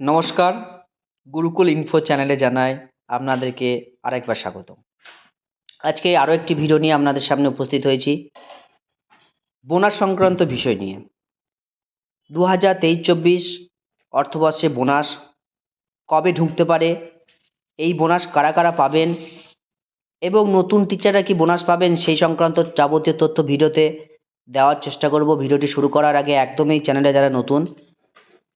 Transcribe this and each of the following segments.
নমস্কার। গুরুকুল ইনফো চ্যানেলে জানাই আপনাদেরকে আরেকবার স্বাগত আজকে আরও একটি ভিডিও নিয়ে আপনাদের সামনে উপস্থিত হয়েছি। বোনাস সংক্রান্ত বিষয় নিয়ে। দু হাজার তেইশ চব্বিশ অর্থবর্ষে বোনাস কবে ঢুকতে পারে? এই বোনাস কারা কারা পাবেন? এবং নতুন টিচাররা কি বোনাস পাবেন? সেই সংক্রান্ত যাবতীয় তথ্য ভিডিওতে দেওয়ার চেষ্টা করব। ভিডিওটি শুরু করার আগে একদমই চ্যানেলে যারা নতুন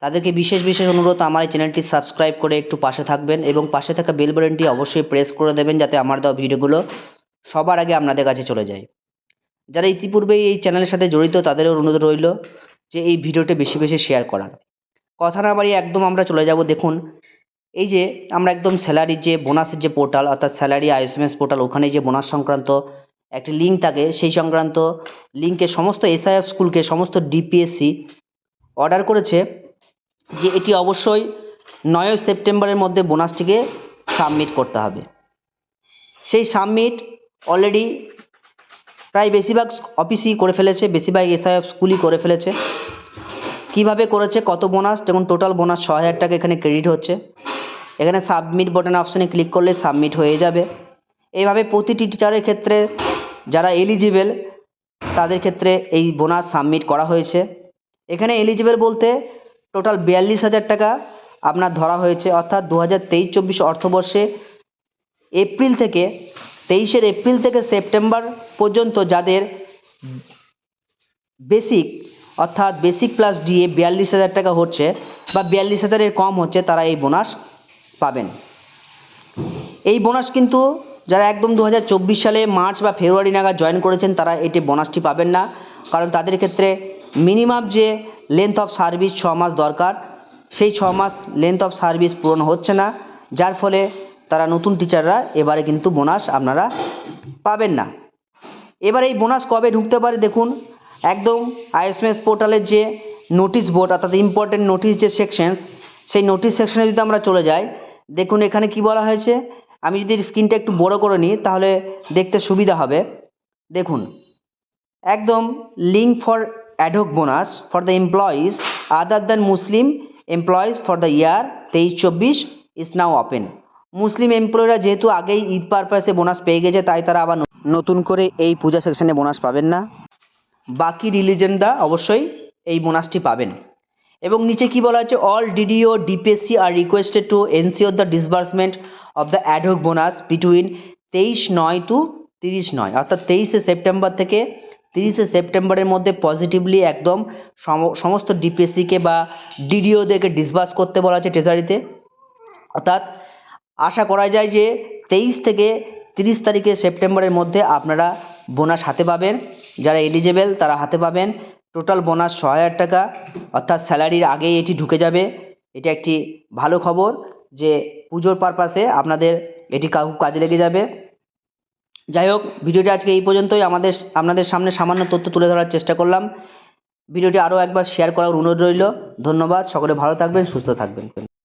তাদেরকে বিশেষ বিশেষ অনুরোধ, আমার এই চ্যানেলটি সাবস্ক্রাইব করে একটু পাশে থাকবেন এবং পাশে থাকা বেল বাটনটি অবশ্যই প্রেস করে দেবেন যাতে আমার দেওয়া ভিডিওগুলো সবার আগে আপনাদের কাছে চলে যায়। যারা ইতিপূর্বেই এই চ্যানেলের সাথে জড়িত, তাদেরও অনুরোধ রইল যে এই ভিডিওটি বেশি বেশি শেয়ার করার। কথা না বাড়িয়ে একদম আমরা চলে যাব, দেখুন, এই যে আমরা একদম স্যালারির যে বোনাসের যে পোর্টাল অর্থাৎ স্যালারি আইএসএমএস পোর্টাল ওখানে যে বোনাস সংক্রান্ত একটি লিঙ্ক থাকে, সেই সংক্রান্ত লিঙ্কে সমস্ত এসআইএফ স্কুলকে সমস্ত ডিপিএসসি অর্ডার করেছে। যে এটি অবশ্যই নয় সেপ্টেম্বরের মধ্যে বোনাসটিকে সাবমিট করতে হবে। সেই সাবমিট অলরেডি প্রায় বেশিরভাগ অফিসই করে ফেলেছে, বেশিরভাগ এসআইএফ স্কুলই করে ফেলেছে। কীভাবে করেছে, কত বোনাস, দেখুন টোটাল বোনাস ছ হাজার টাকা এখানে ক্রেডিট হচ্ছে। এখানে সাবমিট বাটন অপশানে ক্লিক করলে সাবমিট হয়ে যাবে। এইভাবে প্রতিটি টিচারের ক্ষেত্রে যারা এলিজিবেল তাদের ক্ষেত্রে এই বোনাস সাবমিট করা হয়েছে। এখানে এলিজিবেল বলতে টোটাল বিয়াল্লিশ হাজার টাকা আপনার ধরা হয়েছে। অর্থাৎ দু হাজার তেইশ চব্বিশ অর্থবর্ষে এপ্রিল থেকে, তেইশের এপ্রিল থেকে সেপ্টেম্বর পর্যন্ত যাদের বেসিক, অর্থাৎ বেসিক প্লাস ডিএ বিয়াল্লিশ হাজার টাকা হচ্ছে বা বিয়াল্লিশ হাজারের কম হচ্ছে, তারা এই বোনাস পাবেন। এই বোনাস কিন্তু যারা একদম দু হাজার চব্বিশ সালে মার্চ বা ফেব্রুয়ারি নাগাদ জয়েন করেছেন, তারা এটি বোনাসটি পাবেন না। কারণ তাদের ক্ষেত্রে মিনিমাম যে লেন্থ অফ সার্ভিস ছ মাস দরকার। সেই ছ মাস লেন্থ অফ সার্ভিস পূরণ হচ্ছে না, যার ফলে তারা নতুন টিচাররা এবারে কিন্তু বোনাস আপনারা পাবেন না। এবার এই বোনাস কবে ঢুকতে পারে দেখুন, একদম আইএসএমএস পোর্টালের যে নোটিশ বোর্ড অর্থাৎ ইম্পর্টেন্ট নোটিশ যে সেকশনস সেই নোটিশ সেকশনে যদি আমরা চলে যাই, দেখুন এখানে কি বলা হয়েছে? আমি যদি স্ক্রিনটা একটু বড় করে নিই, তাহলে দেখতে সুবিধা হবে। দেখুন, একদম link for ad hoc bonus for the employees, other than Muslim employees for the year তেইশ চব্বিশ ইজ নাও ওপেন। মুসলিম এমপ্লয়িরা যেহেতু আগেই ঈদ পারপাসে বোনাস পেয়ে গেছে, তাই তারা আবার নতুন করে এই পূজা সেকশনে বোনাস পাবেন না। বাকি রিলিজেনরা অবশ্যই এই বোনাসটি পাবেন। এবং নিচে কি বলা আছে? All DDO DPSC are requested to ensure the disbursement of the ad hoc bonus between তেইশ নয় টু তিরিশ নয়, অর্থাৎ তেইশে সেপ্টেম্বর থেকে তিরিশে সেপ্টেম্বরের মধ্যে পজিটিভলি একদম সমস্ত ডিপিএসসিকে বা ডিডিওদেরকে ডিসবার্স করতে বলা আছে ট্রেজারিতে অর্থাৎ আশা করা যায় যে তেইশ থেকে তিরিশ তারিখে সেপ্টেম্বরের মধ্যে আপনারা বোনাস হাতে পাবেন। যারা এলিজেবেল তারা হাতে পাবেন। টোটাল বোনাস ছ হাজার টাকা। অর্থাৎ স্যালারির আগেই এটি ঢুকে যাবে। এটা একটি ভালো খবর যে পুজোর পারপাসে আপনাদের এটি কাউ, কাজে লেগে যাবে। যাই হোক, ভিডিওটি আজকে এই পর্যন্তই। আমাদের, আপনাদের সামনে সামান্য তথ্য তুলে ধরার চেষ্টা করলাম। ভিডিওটি আরও একবার শেয়ার করার অনুরোধ রইল। ধন্যবাদ। সকলে ভালো থাকবেন, সুস্থ থাকবেন।